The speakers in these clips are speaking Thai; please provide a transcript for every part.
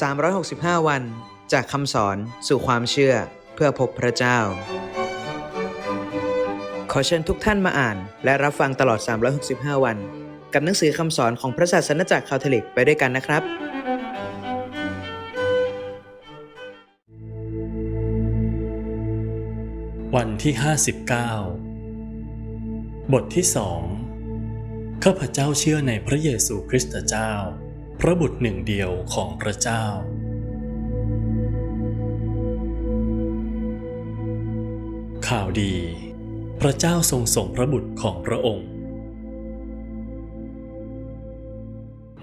365 วัน จากคำสอนสู่ความเชื่อเพื่อพบพระเจ้า ขอเชิญทุกท่านมาอ่าน และรับฟังตลอด 365 วัน กับหนังสือคำสอนของพระศาสนจักรคาทอลิกไปด้วยกันนะครับ วันที่ 59 บทที่สองข้าพเจ้าเชื่อในพระเยซูคริสต์เจ้า พระบุตรหนึ่งเดียวของพระเจ้า ข่าวดี พระเจ้าทรงส่งพระบุตรของพระองค์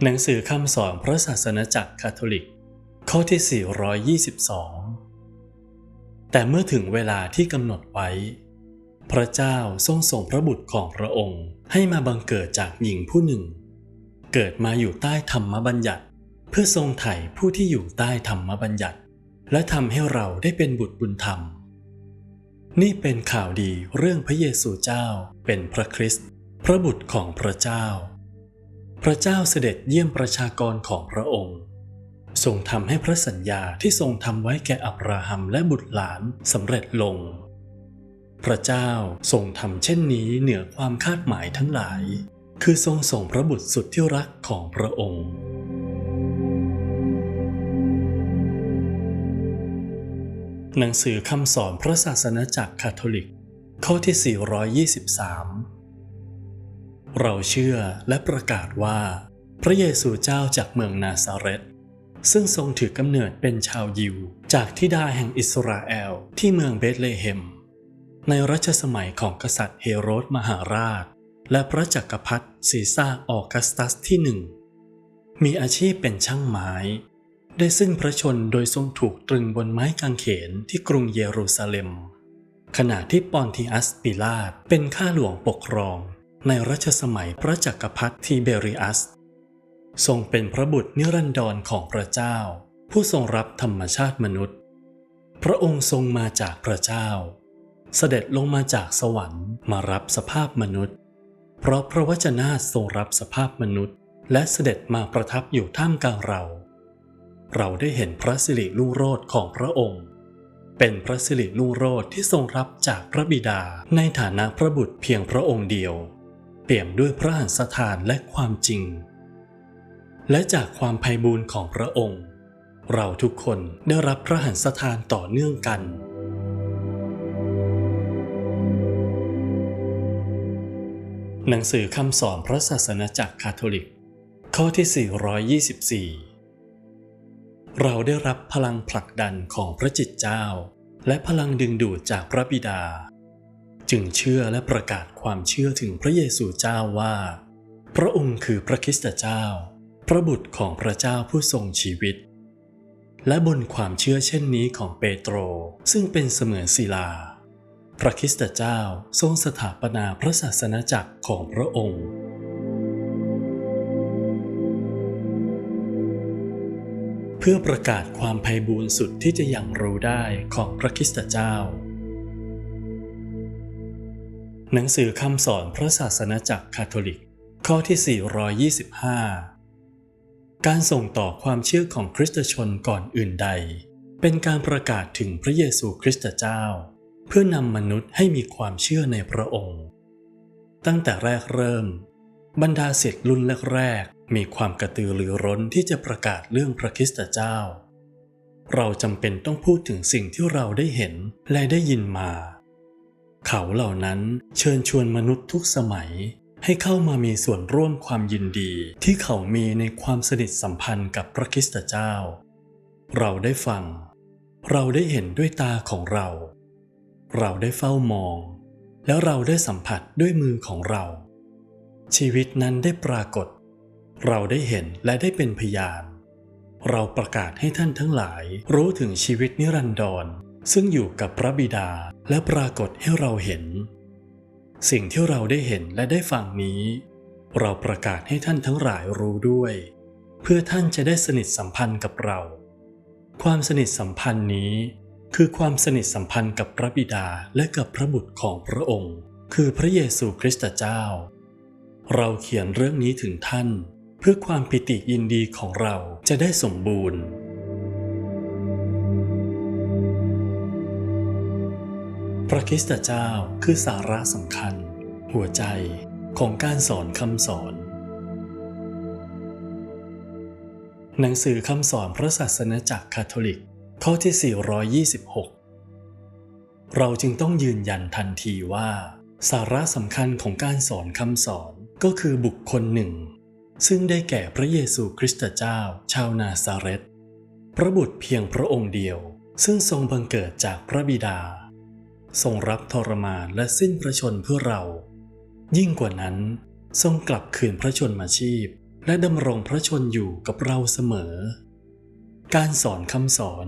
หนังสือคำสอนพระศาสนจักรคาทอลิก ข้อที่ 422 แต่เมื่อถึงเวลาที่กำหนดไว้ พระเจ้าทรงส่งพระบุตรของพระองค์ให้มาบังเกิดจากหญิงผู้หนึ่ง เกิดมาอยู่ใต้ธรรมบัญญัติ เพื่อทรงไถ่ผู้ที่อยู่ใต้ธรรมบัญญัติ และทำให้เราได้เป็นบุตรบุญธรรม นี่เป็นข่าวดีเรื่องพระเยซูเจ้าเป็นพระคริสต์พระบุตรของพระเจ้า พระเจ้าเสด็จเยี่ยมประชากรของพระองค์ ทรงทำให้พระสัญญาที่ทรงทำไว้แก่อับราฮัมและบุตรหลานสำเร็จลง พระเจ้าทรงทำเช่นนี้เหนือความคาดหมายทั้งหลาย คือทรงส่งพระบุตรสุดที่รักของพระองค์ หนังสือคำสอนพระศาสนาจักรคาทอลิก ข้อที่ 423 เราเชื่อและประกาศว่า พระเยซูเจ้าจากเมืองนาซาเรตซึ่งทรงถือกำเนิดเป็นชาวยิว จากทิดาแห่งอิสราเอลที่เมืองเบธเลเฮม ในรัชสมัยของกษัตริย์เฮโรดมหาราช และพระจักรพรรดิซีซ่าออกัสตัสที่หนึ่งมีอาชีพเป็นช่างไม้ ได้สิ้นพระชนโดยทรงถูกตรึงบนไม้กางเขนที่กรุงเยรูซาเล็ม ขณะที่ปอนติอัสปิลาตเป็นข้าหลวงปกครอง ในรัชสมัยพระจักรพรรดิทีเบริอัส ทรงเป็นพระบุตรนิรันดรของพระเจ้า ผู้ทรงรับธรรมชาติมนุษย์ พระองค์ทรงมาจากพระเจ้า เสด็จลงมาจากสวรรค์มารับสภาพมนุษย์ เพราะพระวจนะทรงรับสภาพมนุษย์ และเสด็จมาประทับอยู่ท่ามกลางเรา เราได้เห็นพระสิริลุ่งโรจน์ของพระองค์ เป็นพระสิริลุ่งโรจน์ที่ทรงรับจากพระบิดาในฐานะพระบุตรเพียงพระองค์เดียว เปี่ยมด้วยพระหันสถานและความจริง และจากความไพ่บูรณ์ของพระองค์ เราทุกคนได้รับพระหันสถานต่อเนื่องกัน หนังสือคำสอนพระศาสนาจักรคาทอลิก ข้อที่ 424 เราได้รับพลังผลักดันของพระจิตเจ้า และพลังดึงดูดจากพระบิดา จึงเชื่อและประกาศความเชื่อถึงพระเยซูเจ้าว่า พระองค์คือพระคริสตเจ้า พระบุตรของพระเจ้าผู้ทรงชีวิต และบนความเชื่อเช่นนี้ของเปโตรซึ่งเป็นเสมือนศิลา พระคริสตเจ้าทรงสถาปนาพระศาสนาจักรของพระองค์ เพื่อประกาศความไพ่บูรณ์สุดที่จะยังรู้ได้ของพระคริสตเจ้า หนังสือคำสอนพระศาสนาจักรคาทอลิก ข้อที่ 425 การส่งต่อความเชื่อของคริสตชนก่อนอื่นใด เป็นการประกาศถึงพระเยซูคริสตเจ้า เพื่อนำมนุษย์ให้มีความเชื่อในพระองค์ ตั้งแต่แรกเริ่ม บรรดาเศษรุ่นแรกๆมีความกระตือรือร้นที่จะประกาศเรื่องพระคริสตเจ้า เราจำเป็นต้องพูดถึงสิ่งที่เราได้เห็นและได้ยินมา เขาเหล่านั้นเชิญชวนมนุษย์ทุกสมัยให้เข้ามามีส่วนร่วมความยินดีที่เขามีในความสนิทสัมพันธ์กับพระคริสตเจ้า เราได้ฟัง เราได้เห็นด้วยตาของเรา เราได้เฝ้ามอง แล้วเราได้สัมผัสด้วยมือของเรา ชีวิตนั้นได้ปรากฏ เราได้เห็นและได้เป็นพยานเราประกาศให้ท่านทั้งหลายรู้ถึงชีวิตนิรันดร ซึ่งอยู่กับพระบิดาและปรากฏให้เราเห็น สิ่งที่เราได้เห็นและได้ฟังนี้ เราประกาศให้ท่านทั้งหลายรู้ด้วย เพื่อท่านจะได้สนิทสัมพันธ์กับเรา ความสนิทสัมพันธ์นี้ คือความสนิทสัมพันธ์กับพระบิดาและกับพระบุตรของพระองค์ คือพระเยซูคริสต์เจ้า เราเขียนเรื่องนี้ถึงท่าน เพื่อความปิติยินดีของเราจะได้สมบูรณ์พระคริสตเจ้าคือสาระสำคัญ หัวใจของการสอนคำสอน หนังสือคำสอนพระศาสนจักรคาทอลิก ข้อที่ 426 เราจึงต้องยืนยันทันทีว่า สาระสำคัญของการสอนคำสอนก็คือบุคคลหนึ่ง ซึ่งได้แก่พระเยซูคริสต์เจ้า ชาวนาซาเรตพระบุตรเพียงพระองค์เดียว ซึ่งทรงบังเกิดจากพระบิดา ทรงรับทรมานและสิ้นพระชนเพื่อเรา ยิ่งกว่านั้น ทรงกลับคืนพระชนมาชีพ และดำรงพระชนอยู่กับเราเสมอ การสอนคำสอน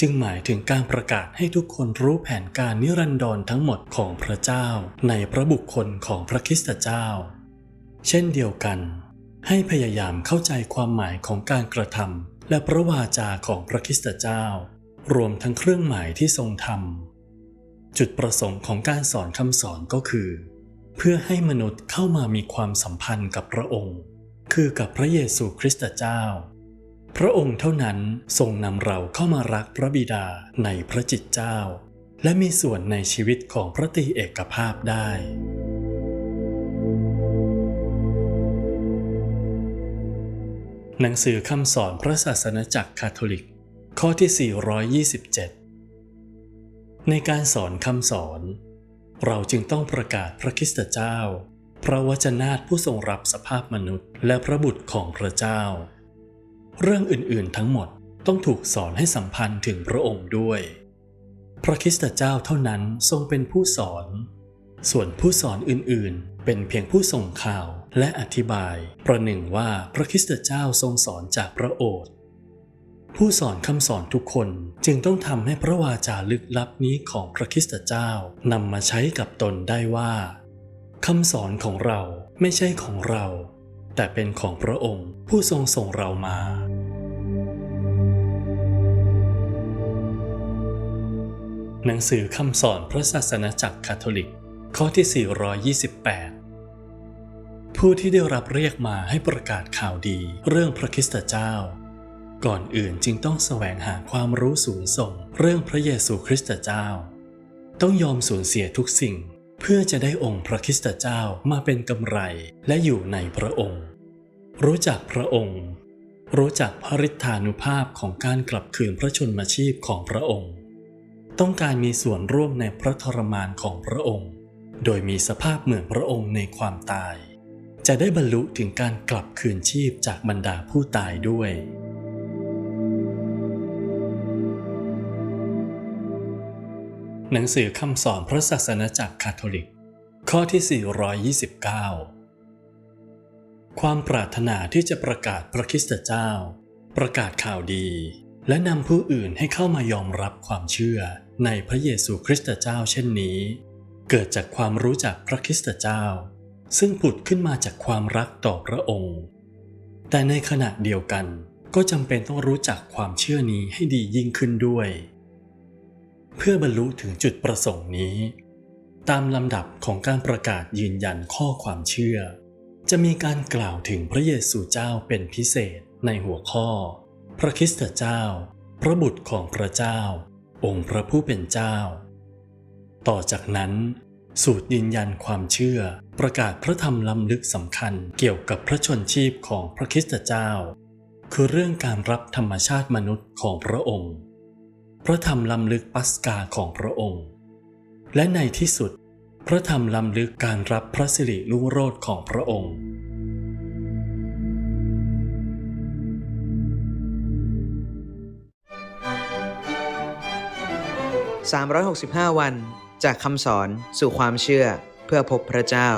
จึงหมายถึงการประกาศให้ทุกคนรู้แผนการนิรันดรทั้งหมดของพระเจ้า ในพระบุคคลของพระคริสตเจ้า เช่นเดียวกัน ให้พยายามเข้าใจความหมายของการกระทำและพระวาจาของพระคริสตเจ้า รวมทั้งเครื่องหมายที่ทรงทำจุดประสงค์ของการสอนคำสอนก็คือ เพื่อให้มนุษย์เข้ามามีความสัมพันธ์กับพระองค์ คือกับพระเยซูคริสต์เจ้า พระองค์เท่านั้นทรงนำเราเข้ามารักพระบิดาในพระจิตเจ้า และมีส่วนในชีวิตของพระตีเอกภาพได้ หนังสือคำสอนพระศาสนาจักรคาทอลิก ข้อที่ 427 ในการสอนคำสอน เราจึงต้องประกาศพระคิสตเจ้า พระวจนะผู้ทรงรับสภาพมนุษย์ และพระบุตรของพระเจ้า เรื่องอื่นๆทั้งหมดต้องถูกสอนให้สัมพันธ์ถึงพระองค์ด้วย พระคริสตเจ้าเท่านั้นทรงเป็นผู้สอน ส่วนผู้สอนอื่นๆ เป็นเพียงผู้ส่งข่าวและอธิบาย ประหนึ่งว่าพระคริสตเจ้าทรงสอนจากพระโอษฐ์ผู้สอนคำสอนทุกคนจึงต้องทำให้พระวาจาลึกลับนี้ของพระคริสตเจ้านำมาใช้กับตนได้ว่าคำสอนของเราไม่ใช่ของเรา แต่เป็นของพระองค์ผู้ทรงส่งเรามา หนังสือคำสอนพระศาสนาจักรคาทอลิก ข้อที่ 428 ผู้ที่ได้รับเรียกมาให้ประกาศข่าวดีเรื่องพระคริสตเจ้า ก่อนอื่นจึงต้องแสวงหาความรู้สูงส่งเรื่องพระเยซูคริสตเจ้า ต้องยอมสูญเสียทุกสิ่ง เพื่อจะได้องค์พระคริสตเจ้ามาเป็นกำไรและอยู่ในพระองค์ รู้จักพระองค์ รู้จักพระฤทธานุภาพของการกลับคืนพระชนมาชีพของพระองค์ ต้องการมีส่วนร่วมในพระทรมานของพระองค์ โดยมีสภาพเหมือนพระองค์ในความตาย จะได้บรรลุถึงการกลับคืนชีพจากบรรดาผู้ตายด้วย หนังสือคำสอนพระศาสนาจักรคาทอลิก ข้อที่ 429 ความปรารถนาที่จะประกาศพระคริสตเจ้า ประกาศข่าวดี และนำผู้อื่นให้เข้ามายอมรับความเชื่อในพระเยซูคริสต์เจ้าเช่นนี้ เกิดจากความรู้จักพระคริสตเจ้า ซึ่งผุดขึ้นมาจากความรักต่อพระองค์ แต่ในขณะเดียวกันก็จำเป็นต้องรู้จักความเชื่อนี้ให้ดียิ่งขึ้นด้วย เพื่อบรรลุถึงจุดประสงค์นี้ ตามลำดับของการประกาศยืนยันข้อความเชื่อ จะมีการกล่าวถึงพระเยซูเจ้าเป็นพิเศษในหัวข้อ พระคริสตเจ้า พระบุตรของพระเจ้า องค์พระผู้เป็นเจ้า ต่อจากนั้นสูตรยืนยันความเชื่อ ประกาศพระธรรมล้ำลึกสำคัญเกี่ยวกับพระชนชีพของพระคริสตเจ้า คือเรื่องการรับธรรมชาติมนุษย์ของพระองค์ พระธรรมล้ำลึกปัสกาของพระองค์ และในที่สุด พระธรรมล้ำลึกการรับพระสิริรุ่งโรจน์ของพระองค์365 วัน จากคำสอนสู่ความเชื่อเพื่อพบพระเจ้า